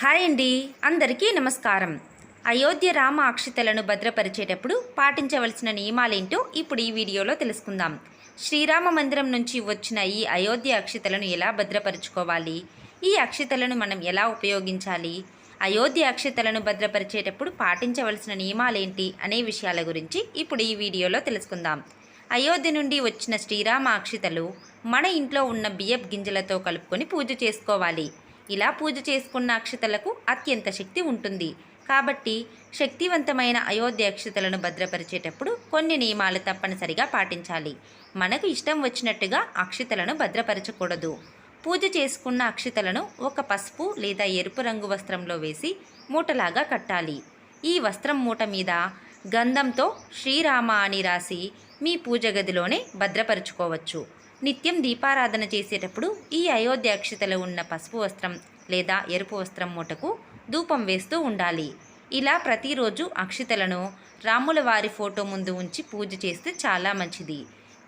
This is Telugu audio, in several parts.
హాయ్ అండి. అందరికీ నమస్కారం. అయోధ్య రామ అక్షితలను భద్రపరిచేటప్పుడు పాటించవలసిన నియమాలేంటో ఇప్పుడు ఈ వీడియోలో తెలుసుకుందాం. శ్రీరామ మందిరం నుంచి వచ్చిన ఈ అయోధ్య అక్షితలను ఎలా భద్రపరుచుకోవాలి? ఈ అక్షితలను మనం ఎలా ఉపయోగించాలి? అయోధ్య అక్షతలను భద్రపరిచేటప్పుడు పాటించవలసిన నియమాలేంటి అనే విషయాల గురించి ఇప్పుడు ఈ వీడియోలో తెలుసుకుందాం. అయోధ్య నుండి వచ్చిన శ్రీరామ అక్షితలు మన ఇంట్లో ఉన్న బియ్యపు గింజలతో కలుపుకొని పూజ చేసుకోవాలి. ఇలా పూజ చేసుకున్న అక్షతలకు అత్యంత శక్తి ఉంటుంది. కాబట్టి శక్తివంతమైన అయోధ్య అక్షతలను భద్రపరిచేటప్పుడు కొన్ని నియమాలు తప్పనిసరిగా పాటించాలి. మనకు ఇష్టం వచ్చినట్టుగా అక్షతలను భద్రపరచకూడదు. పూజ చేసుకున్న అక్షతలను ఒక పసుపు లేదా ఎరుపు రంగు వస్త్రంలో వేసి మూటలాగా కట్టాలి. ఈ వస్త్రం మూట మీద గంధంతో శ్రీరామ అని రాసి మీ పూజ గదిలోనే భద్రపరుచుకోవచ్చు. నిత్యం దీపారాధన చేసేటప్పుడు ఈ అయోధ్య అక్షతలు ఉన్న పసుపు వస్త్రం లేదా ఎరుపు వస్త్రం మూటకు ధూపం వేస్తూ ఉండాలి. ఇలా ప్రతిరోజు అక్షితలను రాముల వారి ఫోటో ముందు ఉంచి పూజ చేస్తే చాలా మంచిది.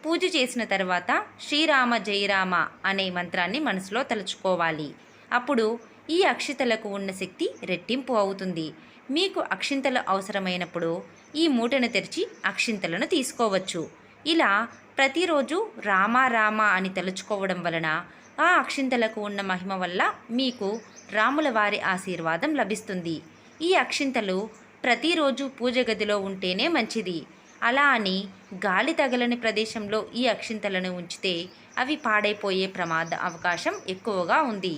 పూజ చేసిన తర్వాత శ్రీరామ జయరామ అనే మంత్రాన్ని మనసులో తలుచుకోవాలి. అప్పుడు ఈ అక్షితలకు ఉన్న శక్తి రెట్టింపు అవుతుంది. మీకు అక్షింతలు అవసరమైనప్పుడు ఈ మూటను తెరిచి అక్షింతలను తీసుకోవచ్చు. ఇలా ప్రతిరోజు రామ రామ అని తలుచుకోవడం వలన ఆ అక్షింతలకు ఉన్న మహిమ వల్ల మీకు రాముల వారి ఆశీర్వాదం లభిస్తుంది. ఈ అక్షింతలు ప్రతిరోజు పూజ గదిలో ఉంటేనే మంచిది. అలా అని గాలి తగలని ప్రదేశంలో ఈ అక్షింతలను ఉంచితే అవి పాడైపోయే ప్రమాద అవకాశం ఎక్కువగా ఉంది.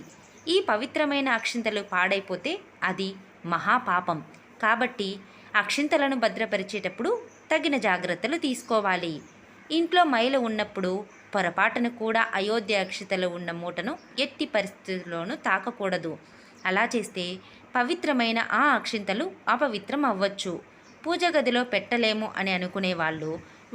ఈ పవిత్రమైన అక్షింతలు పాడైపోతే అది మహాపాపం. కాబట్టి అక్షింతలను భద్రపరిచేటప్పుడు తగిన జాగ్రత్తలు తీసుకోవాలి. ఇంట్లో మైల ఉన్నప్పుడు పొరపాటును కూడా అయోధ్య అక్షితలు ఉన్న మూటను ఎట్టి పరిస్థితుల్లోనూ తాకకూడదు. అలా చేస్తే పవిత్రమైన ఆ అక్షింతలు అపవిత్రం అవ్వచ్చు. పూజ గదిలో పెట్టలేము అని అనుకునే వాళ్ళు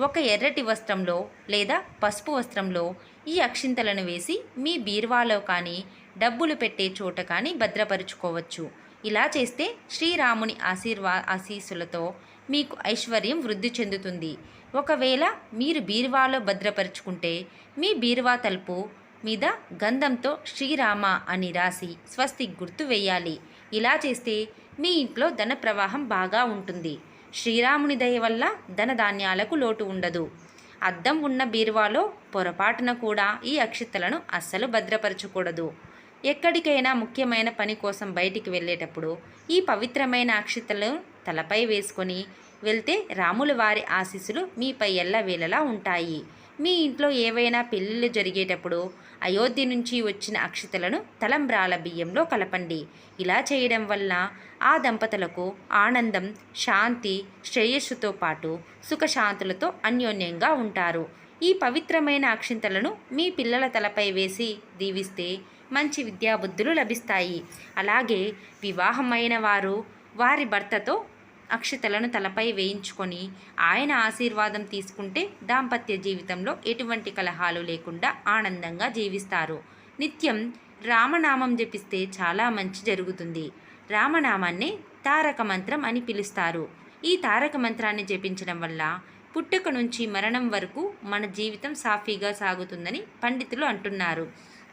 ఒక ఎర్రటి వస్త్రంలో లేదా పసుపు వస్త్రంలో ఈ అక్షింతలను వేసి మీ బీరువాలో కానీ డబ్బులు పెట్టే చోట కానీ భద్రపరుచుకోవచ్చు. ఇలా చేస్తే శ్రీరాముని ఆశీర్వా ఆశీస్సులతో మీకు ఐశ్వర్యం వృద్ధి చెందుతుంది. ఒకవేళ మీరు బీరువాలో భద్రపరుచుకుంటే మీ బీరువా తలుపు మీద గంధంతో శ్రీరామ అని రాసి స్వస్తి గుర్తు వేయాలి. ఇలా చేస్తే మీ ఇంట్లో ధన ప్రవాహం బాగా ఉంటుంది. శ్రీరాముని దయ వల్ల ధనధాన్యాలకు లోటు ఉండదు. అద్దం ఉన్న బీరువాలో పొరపాటున కూడా ఈ అక్షితలను అస్సలు భద్రపరచకూడదు. ఎక్కడికైనా ముఖ్యమైన పని కోసం బయటికి వెళ్ళేటప్పుడు ఈ పవిత్రమైన అక్షితలు తలపై వేసుకొని వెళ్తే రాముల వారి ఆశీస్సులు మీపై ఎల్లవేళలా ఉంటాయి. మీ ఇంట్లో ఏవైనా పెళ్ళిళ్ళు జరిగేటప్పుడు అయోధ్య నుంచి వచ్చిన అక్షితలను తలంబ్రాల బియ్యంలో కలపండి. ఇలా చేయడం వల్ల ఆ దంపతులకు ఆనందం శాంతి శ్రేయస్సుతో పాటు సుఖశాంతులతో అన్యోన్యంగా ఉంటారు. ఈ పవిత్రమైన అక్షింతలను మీ పిల్లల తలపై వేసి దీవిస్తే మంచి విద్యాబుద్ధులు లభిస్తాయి. అలాగే వివాహమైన వారు వారి భర్తతో అక్షతలను తలపై వేయించుకొని ఆయన ఆశీర్వాదం తీసుకుంటే దాంపత్య జీవితంలో ఎటువంటి కలహాలు లేకుండా ఆనందంగా జీవిస్తారు. నిత్యం రామనామం జపిస్తే చాలా మంచి జరుగుతుంది. రామనామాన్ని తారక మంత్రం అని పిలుస్తారు. ఈ తారక మంత్రాన్ని జపించడం వల్ల పుట్టుక నుంచి మరణం వరకు మన జీవితం సాఫీగా సాగుతుందని పండితులు అంటున్నారు.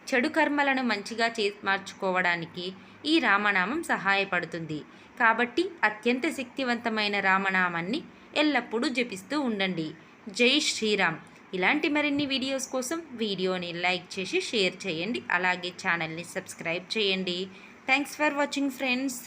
చెడు కర్మలను మంచిగా చే మార్చుకోవడానికి ఈ రామనామం సహాయపడుతుంది. కాబట్టి అత్యంత శక్తివంతమైన రామనామాన్ని ఎల్లప్పుడూ జపిస్తూ ఉండండి. జై శ్రీరామ్. ఇలాంటి మరిన్ని వీడియోస్ కోసం వీడియోని లైక్ చేసి షేర్ చేయండి. అలాగే ఛానల్ని సబ్స్క్రైబ్ చేయండి. Thanks for watching friends.